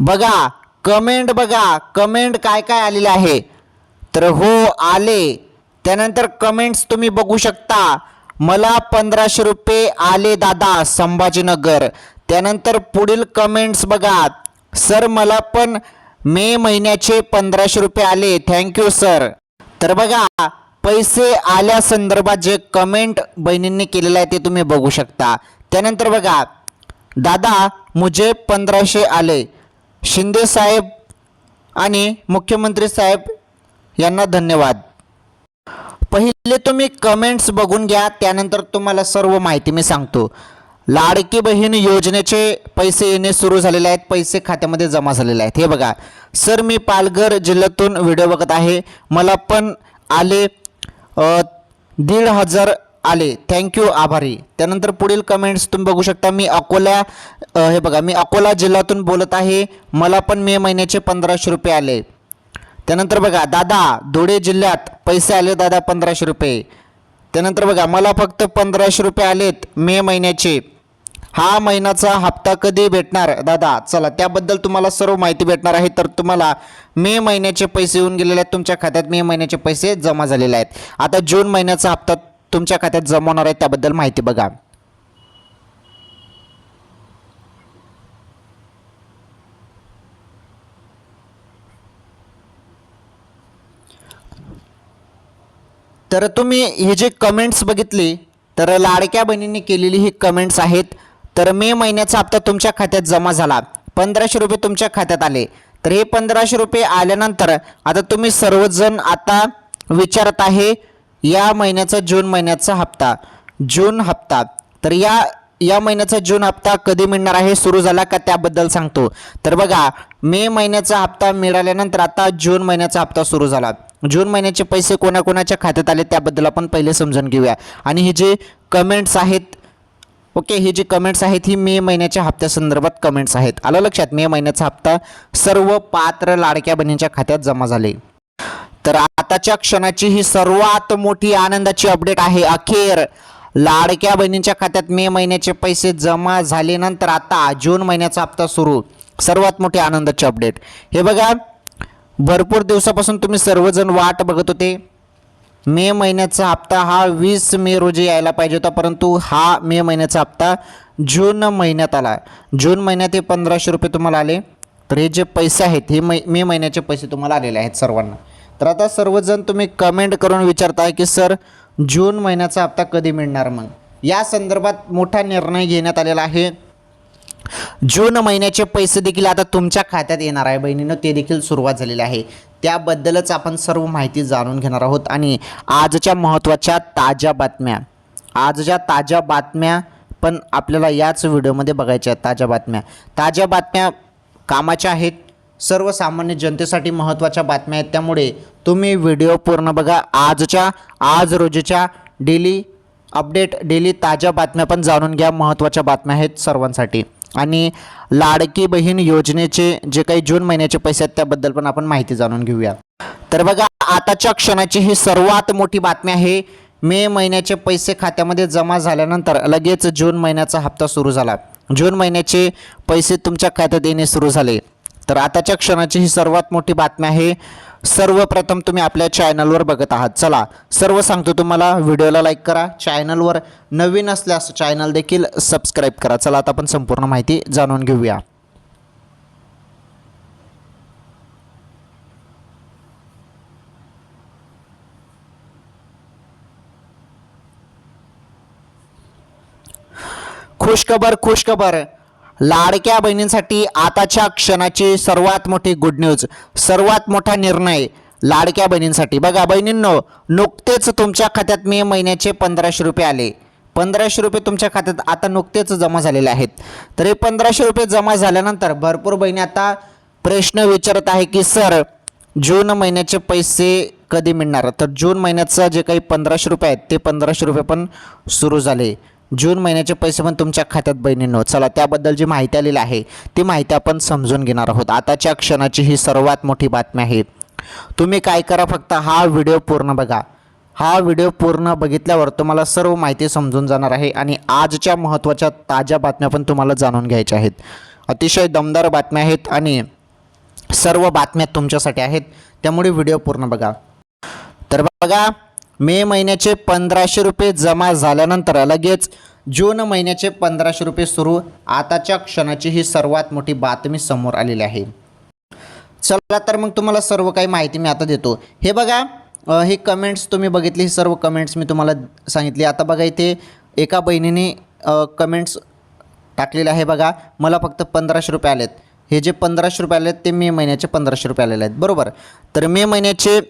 बघा कमेंट बघा कमेंट काय काय आलेले आहे? तर हो आले. त्यानंतर कमेंट्स तुम्ही बघू शकता. मला पंधराशे रुपये आले दादा संभाजीनगर. त्यानंतर पुढील कमेंट्स बघा. सर मला पण मे महिन्याचे पंधराशे रुपये आले. थँक्यू सर तर बघा पैसे आल्या संदर्भात जे कमेंट बहिणींनी केलेलं आहे ते तुम्ही बघू शकता. त्यानंतर बघा दादा मुझे पंधराशे आले. शिंदे साहेब आणि मुख्यमंत्री साहेब यांना धन्यवाद. पहिले तुम्ही कमेंट्स बघून घ्या त्यानंतर तुम्हाला सर्व माहिती मी सांगतो. लाडकी बहीण योजनेचे पैसे येणे सुरू झालेले आहेत पैसे खात्यामध्ये जमा झालेले आहेत. हे बघा सर मी पालघर जिल्ह्यातून व्हिडिओ बघत आहे. मला पण आले दीड हजार आले. थँक्यू आभारी. त्यानंतर पुढील कमेंट्स तुम्ही बघू शकता. मी अकोला हे बघा मी अकोला जिल्ह्यातून बोलत आहे. मला पण मे महिन्याचे पंधराशे रुपये आले. त्यानंतर बघा दादा धुळे जिल्ह्यात पैसे आले दादा पंधराशे रुपये. त्यानंतर बघा मला फक्त पंधराशे रुपये आलेत मे महिन्याचे. हा महिन्याचा हप्ता कधी भेटणार? दादा चला त्याबद्दल तुम्हाला सर्व माहिती भेटणार आहे. तर तुम्हाला मे महिन्याचे पैसे येऊन गेलेले आहेत. तुमच्या खात्यात मे महिन्याचे पैसे जमा झालेले आहेत. आता जून महिन्याचा हप्ता तुमच्या खात्यात जमा होणार आहे त्याबद्दल माहिती बघा. तर तुम्ही हे जे कमेंट्स बघितले तर लाडक्या बहिणींनी केलेली ही कमेंट्स आहेत. तर मे महिन्याचा हप्ता तुमच्या खात्यात जमा झाला. पंधराशे रुपये तुमच्या खात्यात आले. तर हे पंधराशे रुपये आल्यानंतर आता तुम्ही सर्वजण आता विचारत आहे या महिन्याचा जून महिन्याचा हप्ता. जून हप्ता. तर या या महिन्याचा जून हप्ता कधी मिळणार आहे सुरू झाला का त्याबद्दल सांगतो. तर बघा मे महिन्याचा हप्ता मिळाल्यानंतर आता जून महिन्याचा हप्ता सुरू झाला. जून महिन्याचे पैसे कोणाकोणाच्या खात्यात आले त्याबद्दल आपण पहिले समजून घेऊया. आणि हे जे कमेंट्स आहेत ओके हे जी कमेंट्स आहेत ही मे महिन्याच्या हप्त्यासंदर्भात कमेंट्स आहेत. आलं लक्षात? मे महिन्याचा हप्ता सर्व पात्र लाडक्या बहिणींच्या खात्यात जमा झाले. तर आताच्या क्षणाची ही सर्वात मोठी आनंदाची अपडेट आहे. अखेर लाडक्या बहिणींच्या खात्यात मे महिन्याचे पैसे जमा झाल्यानंतर आता जून महिन्याचा हप्ता सुरू. सर्वात मोठी आनंदाची अपडेट हे बघा भरपूर दिवसापासून तुम्ही सर्वजण वाट बघत होते. मे महिन्याचा हप्ता हा वीस मे रोजी यायला पाहिजे होता परंतु हा मे महिन्याचा हप्ता जून महिन्यात आला. जून महिन्यात हे पंधराशे रुपये तुम्हाला आले. तर हे जे पैसे आहेत हे मै मे महिन्याचे पैसे तुम्हाला आलेले आहेत सर्वांना. तर आता सर्वजण तुम्ही कमेंट करून विचारताय की सर जून महिन्याचा हप्ता कधी मिळणार मग? या संदर्भात मोठा निर्णय घेण्यात आलेला आहे. जून महिन्याचे पैसे देखील आता तुमच्या खात्यात येणार आहे बहिणीनं. ते देखील सुरुवात झालेली आहे. त्याबद्दलच आपण सर्व माहिती जाणून घेणार आहोत. आणि आजच्या महत्त्वाच्या ताज्या बातम्या. आजच्या ताज्या बातम्या पण आपल्याला याच व्हिडिओमध्ये बघायच्या आहेत ताज्या बातम्या. ताज्या बातम्या कामाच्या आहेत सर्वसामान्य जनतेसाठी महत्त्वाच्या बातम्या आहेत. त्यामुळे तुम्ही व्हिडिओ पूर्ण बघा. आजच्या आज रोजच्या डेली अपडेट डेली ताज्या बातम्या पण जाणून घ्या. महत्त्वाच्या बातम्या आहेत सर्वांसाठी. आणि लाडकी बहीण योजनेचे जे काही जून महिन्याचे पैसे आहेत त्याबद्दल पण आपण माहिती जाणून घेऊया. तर बघा आताच्या क्षणाची ही सर्वात मोठी बातमी आहे. मे महिन्याचे पैसे खात्यामध्ये जमा झाल्यानंतर लगेच जून महिन्याचा हप्ता सुरू झाला. जून महिन्याचे पैसे तुमच्या खात्यात येणे सुरू झाले. तर आताच्या क्षणाची ही सर्वात मोठी बातमी आहे. सर्वप्रथम तुम्ही आपल्या चॅनलवर बघत आहात. चला सर्व सांगतो तुम्हाला व्हिडिओला लाईक करा. चॅनलवर नवीन असल्यास चॅनल देखील सबस्क्राईब करा. चला आता आपण संपूर्ण माहिती जाणून घेऊया. खुशखबर खुशखबर. लाडक्या बहिणींसाठी आताच्या क्षणाची सर्वात मोठी गुड न्यूज सर्वात मोठा निर्णय लाडक्या बहिणींसाठी. बघा बहिणींनो नुकतेच तुमच्या खात्यात मे महिन्याचे पंधराशे रुपये आले. पंधराशे रुपये तुमच्या खात्यात आता नुकतेच जमा झालेले आहेत. तर हे पंधराशे रुपये जमा झाल्यानंतर भरपूर बहिणी आता प्रश्न विचारत आहे की सर जून महिन्याचे पैसे कधी मिळणार? तर जून महिन्याचं जे काही पंधराशे रुपये आहेत ते पंधराशे रुपये पण सुरू झाले. जून महिन्याचे पैसे पण तुमच्या खात्यात बहिणींनो. चला त्याबद्दल जी माहिती आलेली आहे ती माहिती आपण समजून घेणार आहोत. आताच्या क्षणाची ही सर्वात मोठी बातमी आहे. तुम्ही काय करा फक्त हा व्हिडिओ पूर्ण बघा. हा व्हिडिओ पूर्ण बघितल्यावर तुम्हाला सर्व माहिती समजून जाणार आहे आणि आजच्या महत्त्वाच्या ताज्या बातम्या पण तुम्हाला जाणून घ्यायच्या आहेत. अतिशय दमदार बातम्या आहेत आणि सर्व बातम्या तुमच्यासाठी आहेत. त्यामुळे व्हिडिओ पूर्ण बघा. तर बघा मे महिन्याचे पंधराशे रुपये जमा झाल्यानंतर लगेच जून महिन्याचे पंधराशे रुपये सुरू. आताच्या क्षणाची ही सर्वात मोठी बातमी समोर आलेली आहे. चला तर मग तुम्हाला सर्व काही माहिती मी आता देतो. हे बघा हे कमेंट्स तुम्ही बघितले ही सर्व कमेंट्स मी तुम्हाला सांगितली. आता बघा इथे एका बहिणीने कमेंट्स टाकलेले आहे बघा. मला फक्त पंधराशे रुपये आलेत. हे जे पंधराशे रुपये आलेत ते मे महिन्याचे पंधराशे रुपये आलेले आहेत. बरोबर? तर मे महिन्याचे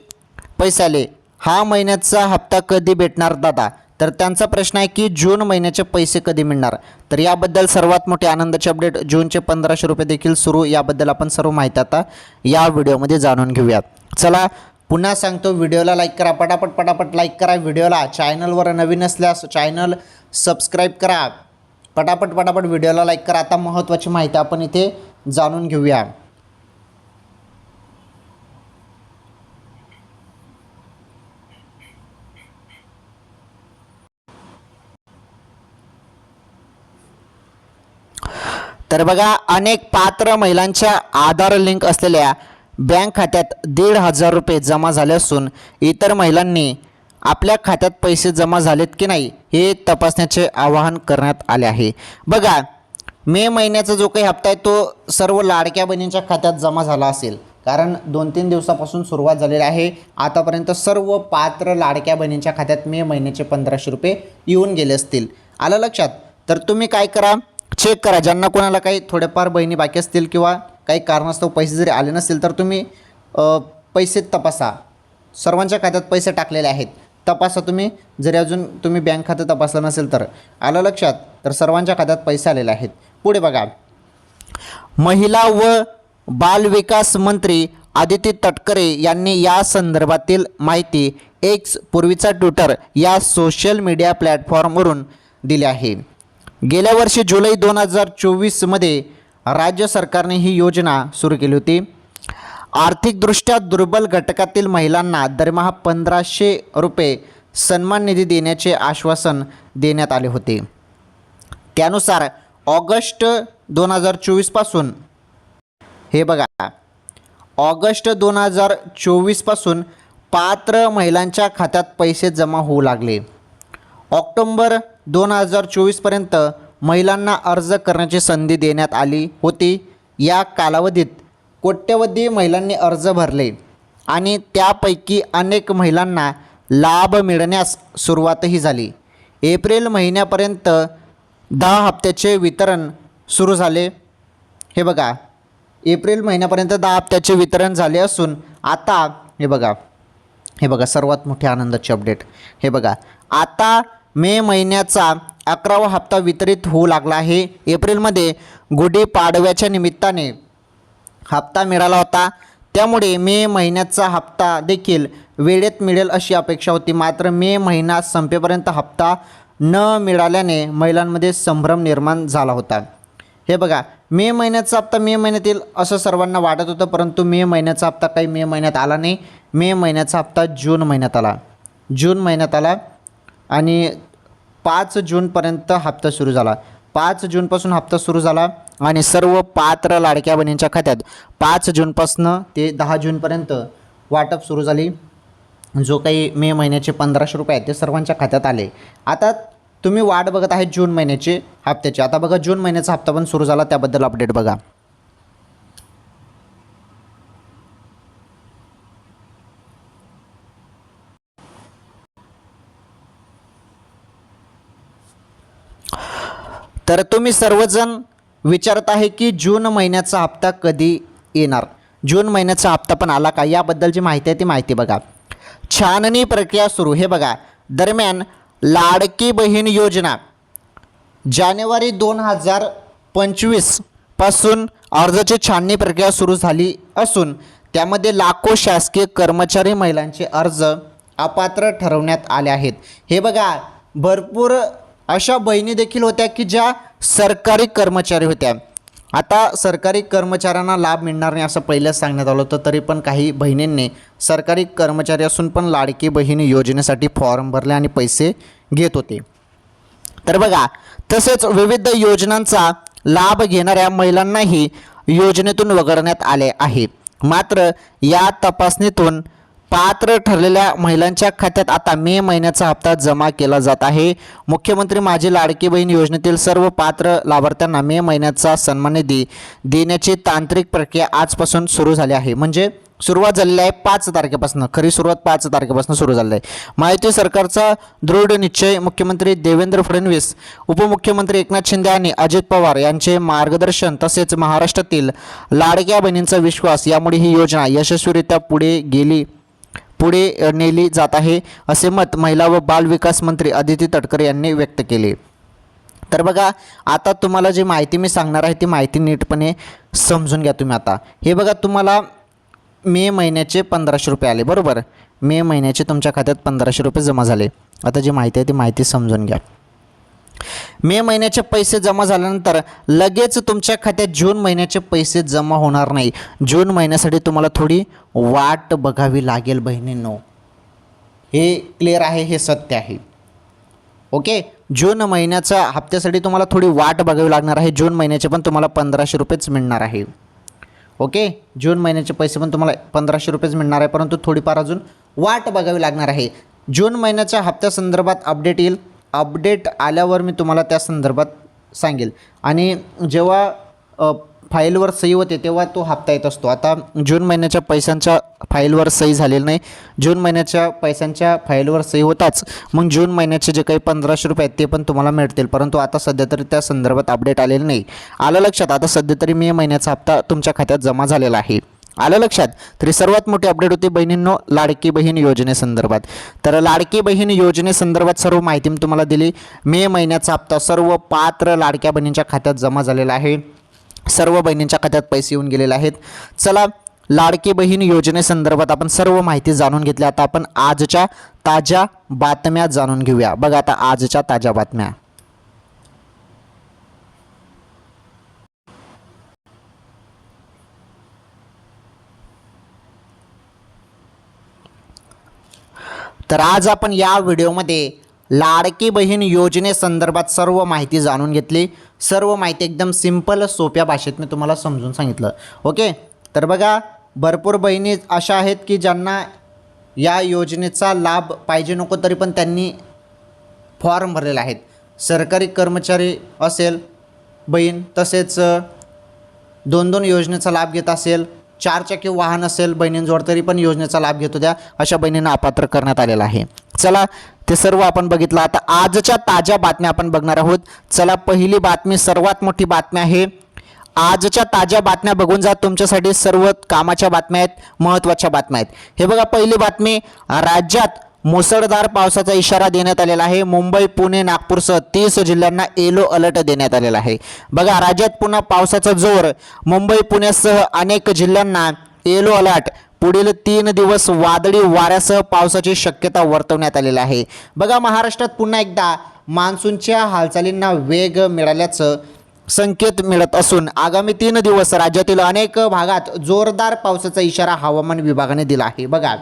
पैसे आले. हा महिन्याचा हप्ता कधी भेटणार दादा? तर त्यांचा प्रश्न आहे की जून महिन्याचे पैसे कधी मिळणार? तर याबद्दल सर्वात मोठे आनंदाचे अपडेट जूनचे पंधराशे रुपये देखील सुरू याबद्दल आपण सर्व माहिती आता या व्हिडिओमध्ये जाणून घेऊया चला पुन्हा सांगतो व्हिडिओला लाईक करा पटापट पटापट लाईक करा व्हिडिओला. चॅनलवर नवीन असल्यास चॅनल सबस्क्राईब करा. पटापट पटापट व्हिडिओला लाईक करा. आता महत्त्वाची माहिती आपण इथे जाणून घेऊया. तर बघा अनेक पात्र महिलांच्या आधार लिंक असलेल्या बँक खात्यात दीड हजार रुपये जमा झाले असून इतर महिलांनी आपल्या खात्यात पैसे जमा झालेत की नाही हे तपासण्याचे आवाहन करण्यात आले आहे. बघा मे महिन्याचा जो काही हप्ता आहे तो सर्व लाडक्या बहिणींच्या खात्यात जमा झाला असेल. कारण दोन तीन दिवसापासून सुरुवात झालेली आहे. आतापर्यंत सर्व पात्र लाडक्या बहिणींच्या खात्यात मे महिन्याचे पंधराशे रुपये येऊन गेले असतील. आलं लक्षात? तर तुम्ही काय करा चेक करा. ज्यांना कोणाला काही थोड्याफार बहिणी बाकी असतील किंवा काही कारणास्तव पैसे जरी आले नसतील तर तुम्ही पैसे तपासा. सर्वांच्या खात्यात पैसे टाकलेले आहेत. तपासा तुम्ही. जरी अजून तुम्ही बँक खातं तपासलं नसेल तर. आलं लक्षात? तर सर्वांच्या खात्यात पैसे आलेले आहेत. पुढे बघा. महिला व बालविकास मंत्री आदिती तटकरे यांनी या संदर्भातील माहिती एक्स पूर्वीचा ट्विटर या सोशल मीडिया प्लॅटफॉर्मवरून दिली आहे. गेल्या वर्षी जुलै दोन हजार चोवीसमध्ये राज्य सरकारने ही योजना सुरू केली होती. आर्थिकदृष्ट्या दुर्बल घटकातील महिलांना दरमहा पंधराशे रुपये सन्मान निधी देण्याचे आश्वासन देण्यात आले होते. त्यानुसार ऑगस्ट दोन हजार चोवीसपासून हे बघा ऑगस्ट दोन हजार चोवीसपासून पात्र महिलांच्या खात्यात पैसे जमा होऊ लागले. ऑक्टोंबर दोन हजार चोवीसपर्यंत महिलांना अर्ज करण्याची संधी देण्यात आली होती. या कालावधीत कोट्यवधी महिलांनी अर्ज भरले आणि त्यापैकी अनेक महिलांना लाभ मिळण्यास सुरुवातही झाली. एप्रिल महिन्यापर्यंत दहा हप्त्याचे वितरण सुरू झाले. हे बघा एप्रिल महिन्यापर्यंत दहा हप्त्याचे वितरण झाले असून आता हे बघा हे बघा सर्वात मोठी आनंदाची अपडेट. हे बघा आता मे महिन्याचा अकरावा हप्ता वितरित होऊ लागला आहे. एप्रिलमध्ये गुढीपाडव्याच्या निमित्ताने हप्ता मिळाला होता. त्यामुळे मे महिन्याचा हप्ता देखील वेळेत मिळेल अशी अपेक्षा होती. मात्र मे महिना संपेपर्यंत हप्ता न मिळाल्याने महिलांमध्ये संभ्रम निर्माण झाला होता. हे बघा मे महिन्याचा हप्ता मे महिन्यात येईल असं सर्वांना वाटत होतं परंतु मे महिन्याचा हप्ता काही मे महिन्यात आला नाही. मे महिन्याचा हप्ता जून महिन्यात आला. जून महिन्यात आला. आणि पाच जूनपर्यंत हप्ता सुरू झाला. पाच जूनपासून हप्ता सुरू झाला आणि सर्व पात्र लाडक्या बहिणींच्या खात्यात पाच जूनपासनं ते दहा जूनपर्यंत वाटप सुरू झाली. जो काही मे महिन्याचे पंधराशे रुपये आहेत ते सर्वांच्या खात्यात आले. आता तुम्ही वाट बघत आहे जून महिन्याचे हप्त्याची. आता बघा जून महिन्याचा हप्ता पण सुरू झाला त्याबद्दल अपडेट बघा. तर तुम्ही सर्वजण विचारत आहे की जून महिन्याचा हप्ता कधी येणार? जून महिन्याचा हप्ता पण आला का? याबद्दलची माहिती आहे ती माहिती बघा. छाननी प्रक्रिया सुरू. हे बघा. दरम्यान लाडकी बहीण योजना. जानेवारी दोन हजार पंचवीसपासून अर्जाची छाननी प्रक्रिया सुरू झाली असून त्यामध्ये लाखो शासकीय कर्मचारी महिलांचे अर्ज अपात्र ठरवण्यात आले आहेत. हे बघा. भरपूर अशा बहिणी देखील होत्या की ज्या सरकारी कर्मचारी होत्या. आता सरकारी कर्मचाऱ्यांना लाभ मिळणार नाही असं पहिल्याच सांगण्यात आलं होतं तरी पण काही बहिणींनी सरकारी कर्मचारी असून पण लाडकी बहीण योजनेसाठी फॉर्म भरले आणि पैसे घेत होते. तर बघा तसेच विविध योजनांचा लाभ घेणाऱ्या महिलांनाही योजनेतून वगळण्यात आले आहे. मात्र या तपासणीतून पात्र ठरलेल्या महिलांच्या खात्यात आता मे महिन्याचा हप्ता जमा केला जात आहे. मुख्यमंत्री माझी लाडकी बहीण योजनेतील सर्व पात्र लाभार्थ्यांना मे महिन्याचा सन्मान निधी देण्याची तांत्रिक प्रक्रिया आजपासून सुरू झाली आहे. म्हणजे सुरुवात झालेली आहे पाच तारखेपासून. खरी सुरुवात पाच तारखेपासून सुरू झाली आहे. माहिती सरकारचा दृढ निश्चय मुख्यमंत्री देवेंद्र फडणवीस उपमुख्यमंत्री एकनाथ शिंदे आणि अजित पवार यांचे मार्गदर्शन तसेच महाराष्ट्रातील लाडक्या बहिणींचा विश्वास यामुळे ही योजना यशस्वीरित्या पुढे गेली पुढे नेली जात आहे असे मत महिला व बाल विकास मंत्री अदिती तटकरे यांनी व्यक्त केले. तर बघा आता तुम्हाला जी माहिती मी सांगणार आहे ती माहिती नीटपणे समजून घ्या तुम्ही आता. हे बघा तुम्हाला मे महिन्याचे पंधराशे रुपये आले बरोबर? मे महिन्याचे तुमच्या खात्यात पंधराशे रुपये जमा झाले. आता जी माहिती आहे ती माहिती समजून घ्या. मे महिन्याचे पैसे जमा झाल्यानंतर लगेच तुमच्या खात्यात जून महिन्याचे पैसे जमा होणार नाही. जून महिन्यासाठी तुम्हाला थोडी वाट बघावी लागेल बहिणींनो. हे क्लिअर आहे हे सत्य आहे. ओके? जून महिन्याच्या हप्त्यासाठी तुम्हाला थोडी वाट बघावी लागणार आहे. जून महिन्याचे पण तुम्हाला पंधराशे रुपयेच मिळणार आहे. ओके? जून महिन्याचे पैसे पण तुम्हाला पंधराशे रुपयेच मिळणार आहे परंतु थोडीफार अजून वाट बघावी लागणार आहे. जून महिन्याच्या हप्त्यासंदर्भात अपडेट येईल. अपडेट आल्यावर मी तुम्हाला त्या संदर्भात सांगेल. आणि जेव्हा फाईलवर सही होते तेव्हा तो हप्ता येत असतो. आता जून महिन्याच्या पैशांच्या फाईलवर सही झालेली नाही. जून महिन्याच्या पैशांच्या फाईलवर सही होताच. मग जून महिन्याचे जे काही पंधराशे रुपये आहेत ते पण तुम्हाला मिळतील. परंतु आता सध्या तरी त्या संदर्भात अपडेट आलेलं नाही. आलं लक्षात आता सध्या तरी मे महिन्याचा हप्ता तुमच्या खात्यात जमा झालेला आहे. आलं लक्षात? तरी सर्वात मोठी अपडेट होती बहिणींनो लाडकी बहीण योजनेसंदर्भात. तर लाडकी बहीण योजनेसंदर्भात सर्व माहिती मी तुम्हाला दिली. मे महिन्याचा हप्ता सर्व पात्र लाडक्या बहिणींच्या खात्यात जमा झालेला आहे. सर्व बहिणींच्या खात्यात पैसे येऊन गेलेले आहेत. चला लाडकी बहीण योजनेसंदर्भात आपण सर्व माहिती जाणून घेतली. आता आपण आजच्या ताज्या बातम्या जाणून घेऊया. बघा आता आजच्या ताज्या बातम्या. तर आज आपण या व्हिडिओमध्ये लाडकी बहीण योजनेसंदर्भात सर्व माहिती जाणून घेतली. सर्व माहिती एकदम सिंपल सोप्या भाषेत मी तुम्हाला समजून सांगितलं. ओके? तर बघा भरपूर बहिणी अशा आहेत की ज्यांना या योजनेचा लाभ पाहिजे नको तरी पण त्यांनी फॉर्म भरलेले आहेत. सरकारी कर्मचारी असेल बहीण तसेच दोन दोन योजनेचा लाभ घेत असेल चारचाकी वाहन असेल बहिणींजवळ तरी पण योजनेचा लाभ घेतो द्या. अशा बहिणींना अपात्र करण्यात आलेला आहे. चला ते सर्व आपण बघितलं. आता आजच्या ताज्या बातम्या आपण बघणार आहोत. चला पहिली बातमी सर्वात मोठी बातमी आहे. आजच्या ताज्या बातम्या बघून जा. तुमच्यासाठी सर्व कामाच्या बातम्या आहेत महत्त्वाच्या बातम्या आहेत. हे बघा पहिली बातमी राज्यात मुसळधार पावसाचा इशारा देण्यात आलेला आहे. मुंबई पुणे नागपूरसह तीस जिल्ह्यांना येलो अलर्ट देण्यात आलेला आहे. बघा राज्यात पुन्हा पावसाचा जोर. मुंबई पुण्यासह अनेक जिल्ह्यांना येलो अलर्ट पुढील तीन दिवस वादळी वाऱ्यासह पावसाची शक्यता वर्तवण्यात आलेली आहे. बघा महाराष्ट्रात पुन्हा एकदा मान्सूनच्या हालचालींना वेग मिळाल्याचं संकेत मिळत असून आगामी तीन दिवस राज्यातील अनेक भागात जोरदार पावसाचा इशारा हवामान विभागाने दिला आहे. बघा.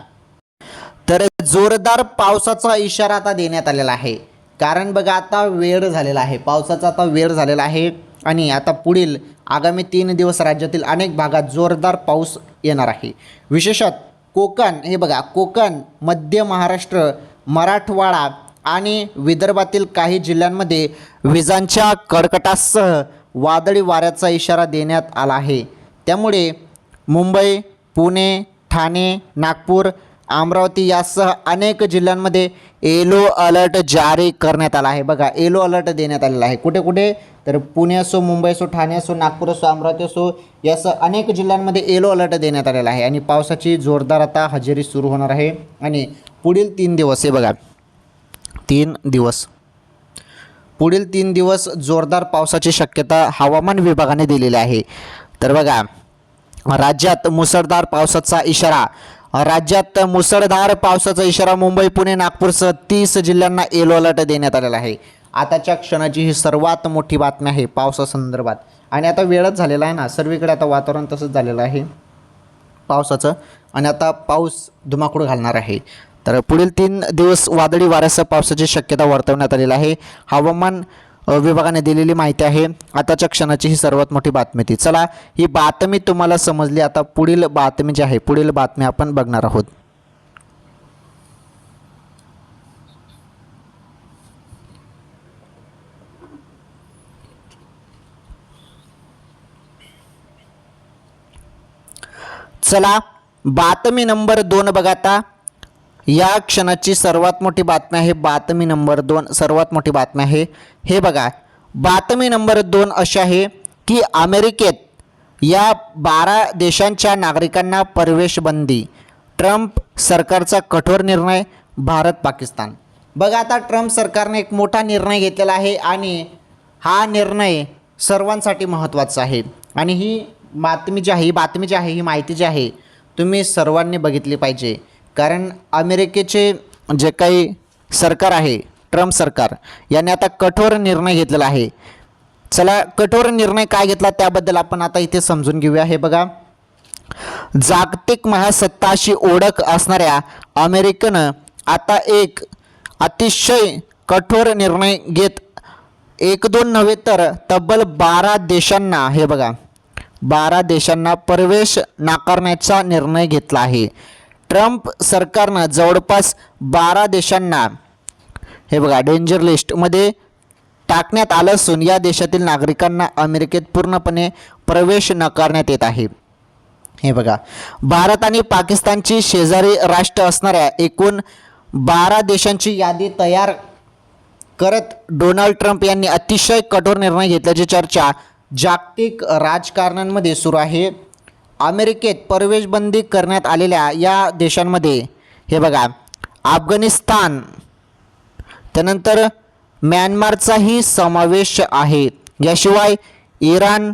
जोरदार पावसाचा इशारा आता देण्यात आलेला आहे. कारण बघा आता वेळ झालेला आहे. पावसाचा आता वेळ झालेला आहे आणि आता पुढील आगामी तीन दिवस राज्यातील अनेक भागात जोरदार पाऊस येणार आहे. विशेषत कोकण हे बघा कोकण मध्य महाराष्ट्र मराठवाडा आणि विदर्भातील काही जिल्ह्यांमध्ये विजांच्या कडकटासह वादळी वाऱ्याचा इशारा देण्यात आला आहे. त्यामुळे मुंबई पुणे ठाणे नागपूर अमरावती यासह अनेक जिल्ह्यांमध्ये येलो अलर्ट जारी करण्यात आला आहे. बघा येलो अलर्ट देण्यात आलेला आहे. कुठे कुठे? तर पुणे असो मुंबई असो ठाणे असो नागपूर असो अमरावती असो यासह अनेक जिल्ह्यांमध्ये येलो अलर्ट देण्यात आलेला आहे. आणि पावसाची जोरदार आता हजेरी सुरू होणार आहे. आणि पुढील तीन दिवस हे बघा तीन दिवस. पुढील तीन दिवस जोरदार पावसाची शक्यता हवामान विभागाने दिलेली आहे. तर बघा राज्यात मुसळधार पावसाचा इशारा राज्यात मुसळधार पावसाचा इशारा मुंबई पुणे नागपूरसह तीस जिल्ह्यांना येलो अलर्ट देण्यात आलेला आहे. आताच्या क्षणाची ही सर्वात मोठी बातमी आहे पावसासंदर्भात. आणि आता वेळच झालेला आहे ना सर्वीकडे आता वातावरण तसंच झालेलं आहे. पावसाचं. आणि आता पाऊस धुमाकूळ घालणार आहे. तर पुढील तीन दिवस वादळी वाऱ्यासह पावसाची शक्यता वर्तवण्यात आलेली आहे. हवामान विभागाने दिलेली माहिती आहे. आताच्या क्षणाची ही सर्वात मोठी बातमी ती. चला ही बातमी तुम्हाला समजली. आता पुढील बातमी जी आहे पुढील बातमी आपण बघणार आहोत. चला बातमी नंबर दोन बघा आता. या क्षणाची सर्वात मोठी बातमी आहे बातमी नंबर दोन. सर्वात मोठी बातमी आहे. हे बघा बातमी नंबर दोन अशी आहे की अमेरिकेत या बारा देशांच्या नागरिकांना प्रवेश बंदी ट्रम्प सरकारचा कठोर निर्णय भारत पाकिस्तान. बघा आता ट्रम्प सरकारने एक मोठा निर्णय घेतलेला आहे आणि हा निर्णय सर्वांसाठी महत्त्वाचा आहे. आणि ही बातमी जी आहे ही बातमी जी आहे ही माहिती जी आहे तुम्ही सर्वांनी बघितली पाहिजे. कारण अमेरिकेचे जे काही सरकार आहे ट्रम्प सरकार याने आता कठोर निर्णय घेतलेला आहे. चला कठोर निर्णय काय घेतला त्याबद्दल आपण आता इथे समजून घेऊया. हे बघा. जागतिक महासत्ता अशी ओळख असणाऱ्या अमेरिकेनं आता एक अतिशय कठोर निर्णय घेत एक दोन नव्हे तर तब्बल बारा देशांना हे बघा बारा देशांना प्रवेश नाकारण्याचा निर्णय घेतला आहे. ट्रम्प सरकारनं जवळपास बारा देशांना हे बघा डेंजर लिस्टमध्ये टाकण्यात आलं असून या देशातील नागरिकांना अमेरिकेत पूर्णपणे प्रवेश नकारण्यात येत आहे. हे बघा भारत आणि पाकिस्तानची शेजारी राष्ट्र असणाऱ्या एकूण बारा देशांची यादी तयार करत डोनाल्ड ट्रम्प यांनी अतिशय कठोर निर्णय घेतल्याची चर्चा जागतिक राजकारणांमध्ये सुरू आहे. अमेरिकेत प्रवेशबंदी करण्यात आलेल्या या देशांमध्ये हे बघा अफगाणिस्तान त्यानंतर म्यानमारचाही समावेश आहे. याशिवाय इराण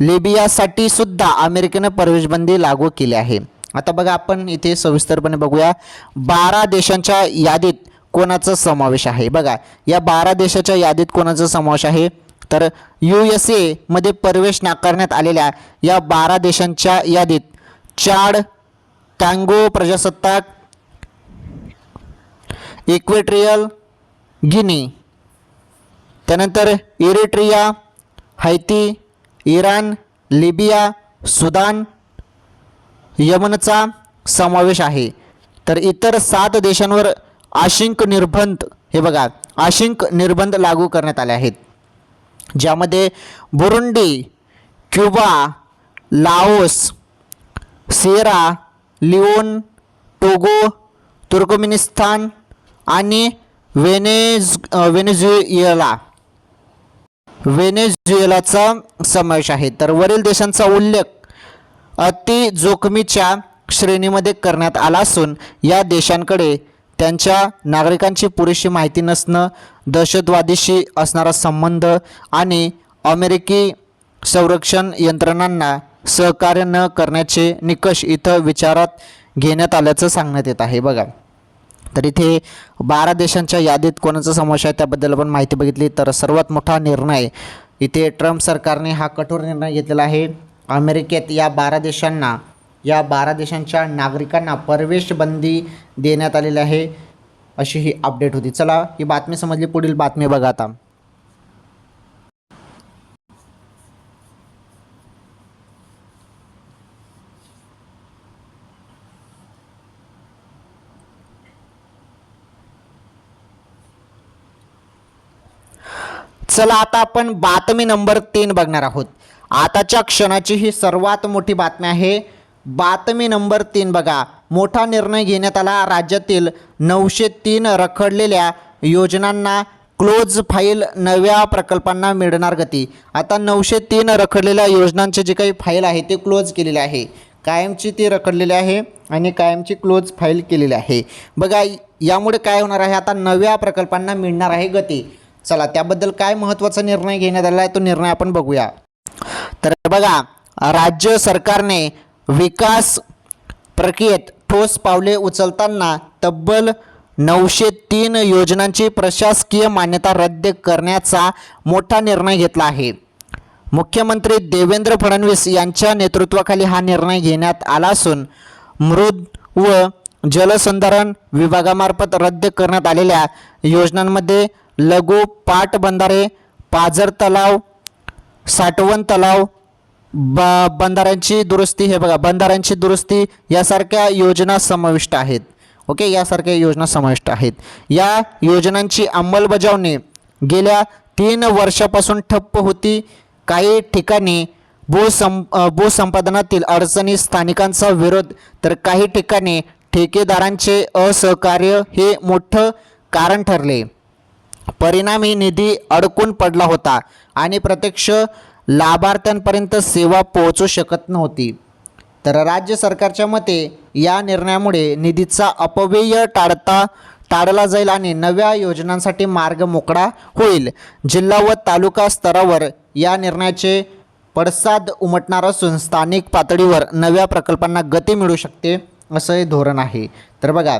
लिबियासाठी सुद्धा अमेरिकेनं प्रवेशबंदी लागू केली आहे. आता बघा आपण इथे सविस्तरपणे बघूया बारा देशांच्या यादीत कोणाचा समावेश आहे? बघा या बारा देशाच्या यादीत कोणाचा समावेश आहे? तर यू एस एमध्ये प्रवेश नाकारण्यात आलेल्या या बारा देशांच्या यादीत चाड कांगो प्रजासत्ताक इक्वेट्रियल गिनी त्यानंतर इरिट्रिया हैती इराण लिबिया सुदान यमनचा समावेश आहे. तर इतर सात देशांवर आशिंक निर्बंध हे बघा आशिंक निर्बंध लागू करण्यात आले आहेत. ज्यामध्ये Burundi Cuba Laos Sierra Leone Togo Turkmenistan आणि वेनेज वेनेझुएला. वेनेझुएलाचा समावेश आहे. तर वरील देशांचा उल्लेख अति जोखमीच्या श्रेणीमध्ये करण्यात आला असून या देशांकडे त्यांच्या नागरिकांची पुरेशी माहिती नसणं दहशतवादीशी असणारा संबंध आणि अमेरिकी संरक्षण यंत्रणांना सहकार्य न करण्याचे निकष इथं विचारात घेण्यात आल्याचं सांगण्यात येत आहे. बघा. तर इथे बारा देशांच्या यादीत कोणाचा समावेश आहे त्याबद्दल आपण माहिती बघितली. तर सर्वात मोठा निर्णय इथे ट्रम्प सरकारने हा कठोर निर्णय घेतलेला आहे. अमेरिकेत या बारा देशांना या बारा देशांच्या नागरिकांना प्रवेश बंदी देण्यात आलेली आहे अशी ही अपडेट होती. चला ही बातमी समजली पुढील बातमी बघा आता. चला आता आपण बातमी नंबर तीन बघणार आहोत. आताच्या क्षणाची ही सर्वात मोठी बातमी आहे बातमी नंबर तीन बघा. मोठा निर्णय घेण्यात आला. राज्यातील नऊशे तीन रखडलेल्या योजनांना क्लोज फाईल नव्या प्रकल्पांना मिळणार गती. आता नऊशे तीन रखडलेल्या योजनांचे जे काही फाईल आहे ते क्लोज केलेले आहे. कायमची ती रखडलेली आहे आणि कायमची क्लोज फाईल केलेली आहे. बघा यामुळे काय होणार आहे? आता नव्या प्रकल्पांना मिळणार आहे गती. चला त्याबद्दल काय महत्त्वाचा निर्णय घेण्यात आला आहे तो निर्णय आपण बघूया. तर बघा राज्य सरकारने विकास प्रक्रियेत ठोस पावले उचलताना तब्बल नऊशे तीन योजनांची प्रशासकीय मान्यता रद्द करण्याचा मोठा निर्णय घेतला आहे. मुख्यमंत्री देवेंद्र फडणवीस यांच्या नेतृत्वाखाली हा निर्णय घेण्यात आला असून मृद व जलसंधारण विभागामार्फत रद्द करण्यात आलेल्या योजनांमध्ये लघु पाटबंधारे पाझर तलाव साठवण तलाव ब बंधाऱ्यांची दुरुस्ती हे बघा बंधाऱ्यांची दुरुस्ती यासारख्या योजना समाविष्ट आहेत. ओके? यासारख्या योजना समाविष्ट आहेत. या योजनांची अंमलबजावणी गेल्या तीन वर्षापासून ठप्प होती. काही ठिकाणी भूसं भूसंपादनातील अडचणी स्थानिकांचा विरोध तर काही ठिकाणी ठेकेदारांचे असहकार्य हे मोठं कारण ठरले. परिणामी निधी अडकून पडला होता आणि प्रत्यक्ष लाभार्थ्यांपर्यंत सेवा पोहोचू शकत नव्हती. तर राज्य सरकारच्या मते या निर्णयामुळे निधीचा अपव्यय टाळता टाळला जाईल आणि नव्या योजनांसाठी मार्ग मोकळा होईल. जिल्हा व तालुका स्तरावर या निर्णयाचे पडसाद उमटणार असून स्थानिक पातळीवर नव्या प्रकल्पांना गती मिळू शकते असं हे धोरण आहे. तर बघा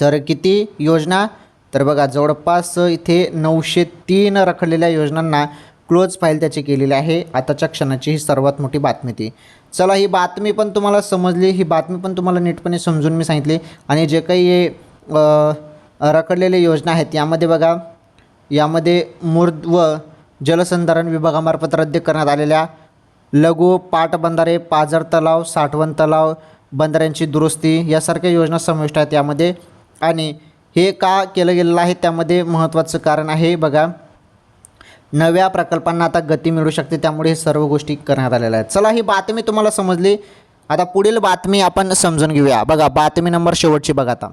तर किती योजना? तर बघा जवळपास इथे नऊशे तीन रखडलेल्या योजनांना क्लोज फाईल त्याची केलेली आहे. आताच्या क्षणाची ही सर्वात मोठी बातमी ती. चला ही बातमी पण तुम्हाला समजली. ही बातमी पण तुम्हाला नीटपणे समजून मी सांगितली. आणि जे काही हे अ, रखडलेले योजना आहेत यामध्ये बघा यामध्ये मूर्द व जलसंधारण विभागामार्फत रद्द करण्यात आलेल्या लघु पाटबंधारे पाझर तलाव साठवण तलाव बंधाऱ्यांची दुरुस्ती यासारख्या योजना समाविष्ट आहेत यामध्ये. आणि हे का केलं गेलेलं आहे? त्यामध्ये महत्त्वाचं कारण आहे बघा. नव्या प्रकल्पांना आता गती मिळू शकते त्यामुळे हे सर्व गोष्टी करण्यात आलेल्या आहेत. चला ही बातमी तुम्हाला समजली. आता पुढील बातमी आपण समजून घेऊया. बघा बातमी नंबर शेवटची बघा आता.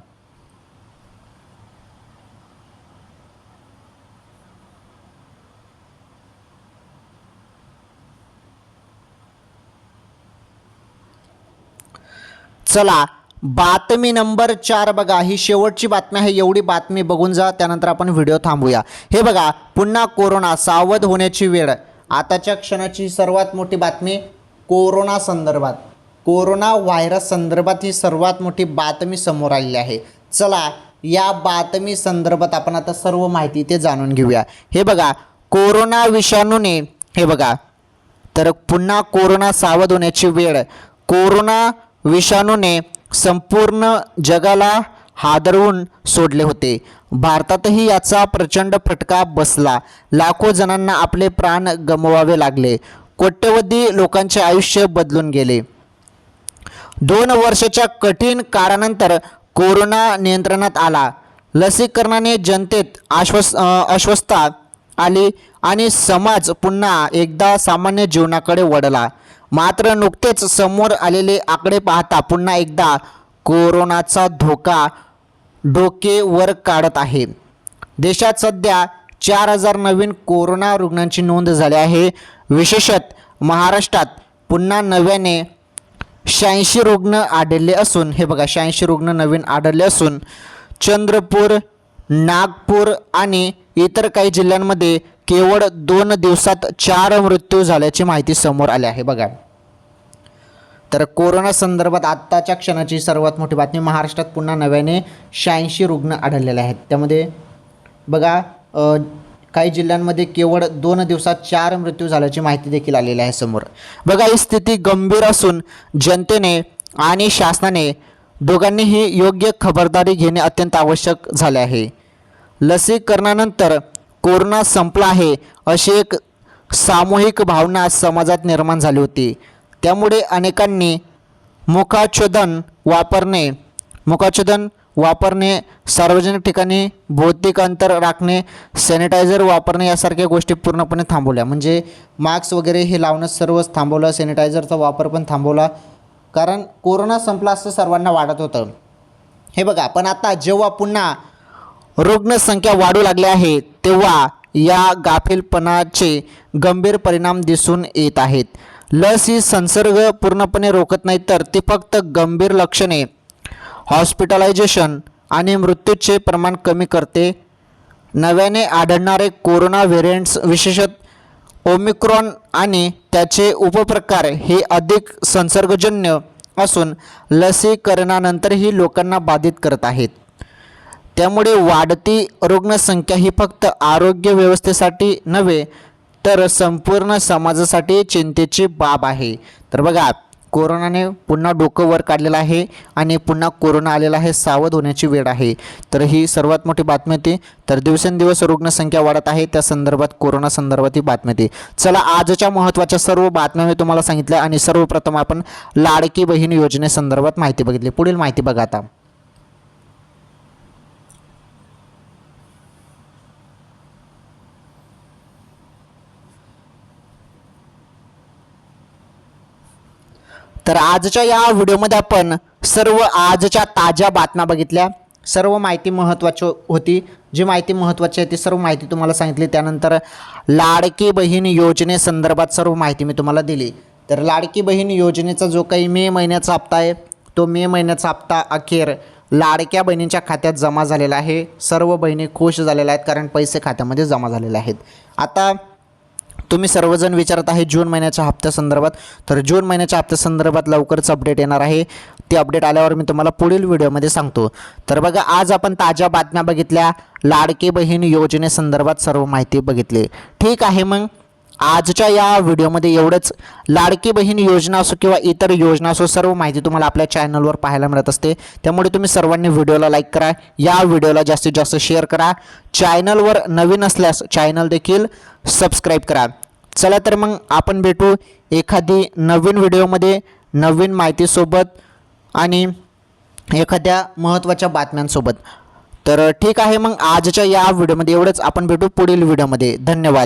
चला बातमी नंबर चार बघा. ही शेवटची बातमी आहे. एवढी बातमी बघून जा. त्यानंतर आपण व्हिडिओ थांबूया. हे बघा पुन्हा कोरोना सावध होण्याची वेळ. आताच्या क्षणाची सर्वात मोठी बातमी कोरोना संदर्भात. कोरोना व्हायरस संदर्भात ही सर्वात मोठी बातमी समोर आलेली आहे. चला या बातमी संदर्भात आपण आता सर्व माहिती ते जाणून घेऊया. हे बघा कोरोना विषाणूने हे बघा. तर पुन्हा कोरोना सावध होण्याची वेळ. कोरोना विषाणूने संपूर्ण जगाला हादरवून सोडले होते. भारतातही याचा प्रचंड फटका बसला. लाखो जणांना आपले प्राण गमवावे लागले. कोट्यवधी लोकांचे आयुष्य बदलून गेले. दोन वर्षाच्या कठीण काळानंतर कोरोना नियंत्रणात आला. लसीकरणाने जनतेत आश्वस अस्वस्थता आली आणि समाज पुन्हा एकदा सामान्य जीवनाकडे वळला. मात्र नुकतेच समोर आलेले आकडे पाहता पुन्हा एकदा कोरोनाचा धोका डोके वर काढत आहे. देशात सध्या चार हजार नवीन कोरोना रुग्णांची नोंद झाली आहे. विशेषत महाराष्ट्रात पुन्हा नव्याने शहाऐंशी रुग्ण आढळले असून हे बघा शहाऐंशी रुग्ण नवीन आढळले असून चंद्रपूर नागपूर आणि इतर काही जिल्ह्यांमध्ये केवळ दोन दिवसात चार मृत्यू झाल्याची माहिती समोर आली आहे. बघा. तर कोरोना संदर्भात आत्ताच्या क्षणाची सर्वात मोठी बातमी महाराष्ट्रात पुन्हा नव्याने शहाऐंशी रुग्ण आढळलेले आहेत. त्यामध्ये बघा काही जिल्ह्यांमध्ये केवळ दोन दिवसात चार मृत्यू झाल्याची माहिती देखील आलेली आहे समोर. बघा ही स्थिती गंभीर असून जनतेने आणि शासनाने दोघांनीही योग्य खबरदारी घेणे अत्यंत आवश्यक झाले आहे. लसीकरणानंतर कोरोना संपला आहे अशी एक सामूहिक भावना समाजात निर्माण झाली होती. त्यामुळे अनेकांनी मुखाच्छोदन वापरणे मुखाच्छोदन वापरणे सार्वजनिक ठिकाणी भौतिक अंतर राखणे सॅनिटायझर वापरणे यासारख्या गोष्टी पूर्णपणे थांबवल्या. म्हणजे मास्क वगैरे हे लावणं सर्वच थांबवलं सॅनिटायझरचा वापर पण थांबवला. कारण कोरोना संपला असं सर्वांना वाटत होतं. हे बघा पण आता जेव्हा पुन्हा रुग्णसंख्या वाढू लागली आहे तेव्हा या गाफीलपणाचे गंभीर परिणाम दिसून येत आहेत. लस ही संसर्ग पूर्णपणे रोखत नाही तर ती फक्त गंभीर लक्षणे. हॉस्पिटलायझेशन आणि मृत्यूचे प्रमाण कमी करते. नव्याने आढळणारे कोरोना व्हेरियंट्स विशेषत ओमिक्रॉन आणि त्याचे उपप्रकार हे अधिक संसर्गजन्य असून लसीकरणानंतरही लोकांना बाधित करत आहेत. त्यामुळे वाढती रुग्णसंख्या ही फक्त आरोग्य व्यवस्थेसाठी नव्हे तर संपूर्ण समाजासाठी चिंतेची बाब आहे. तर बघा कोरोनाने पुन्हा डोकं वर काढलेलं आहे आणि पुन्हा कोरोना आलेला आहे सावध होण्याची वेळ आहे. तर ही सर्वात मोठी बातमी होती. तर दिवसेंदिवस रुग्णसंख्या वाढत आहे त्या संदर्भात कोरोना संदर्भात ही बातमी होती. चला आजच्या महत्त्वाच्या सर्व बातम्या मी तुम्हाला सांगितल्या आणि सर्वप्रथम आपण लाडकी बहीण योजनेसंदर्भात माहिती बघितली. पुढील माहिती बघा आता. तर आजच्या या व्हिडिओमध्ये आपण सर्व आजच्या ताज्या बातम्या बघितल्या. सर्व माहिती महत्त्वाची होती. जी माहिती महत्त्वाची आहे ती सर्व माहिती तुम्हाला सांगितली. त्यानंतर लाडकी बहीण योजनेसंदर्भात सर्व माहिती मी तुम्हाला दिली. तर लाडकी बहीण योजनेचा जो काही मे महिन्याचा हप्ता आहे तो मे महिन्याचा हप्ता अखेर लाडक्या बहिणींच्या खात्यात जमा झालेला आहे. सर्व बहिणी खुश झालेल्या आहेत कारण पैसे खात्यामध्ये जमा झालेले आहेत. आता तुम्ही सर्वजण विचारत आहे जून महिन्याच्या हप्त्यासंदर्भात तर जून महिन्याच्या हप्त्यासंदर्भात लवकरच अपडेट येणार आहे. ते अपडेट आल्यावर मी तुम्हाला पुढील व्हिडिओमध्ये सांगतो. तर बघा आज आपण ताज्या बातम्या बघितल्या. लाडके बहीण योजनेसंदर्भात सर्व माहिती बघितली. ठीक आहे मग. आजच्या या व्हिडिओमध्ये एवढंच. लाडकी बहीण योजना असो किंवा इतर योजना असो सर्व माहिती तुम्हाला आपल्या चॅनलवर पाहायला मिळत असते. त्यामुळे तुम्ही सर्वांनी व्हिडिओला लाईक करा. या व्हिडिओला जास्तीत जास्त शेअर करा. चॅनलवर नवीन असल्यास चॅनल देखील सबस्क्राईब करा. चला तर मग आपण भेटू एखादी नवीन व्हिडिओमध्ये नवीन माहितीसोबत आणि एखाद्या महत्त्वाच्या बातम्यांसोबत. तर ठीक आहे मग आजच्या या व्हिडिओमध्ये एवढंच. आपण भेटू पुढील व्हिडिओमध्ये. धन्यवाद.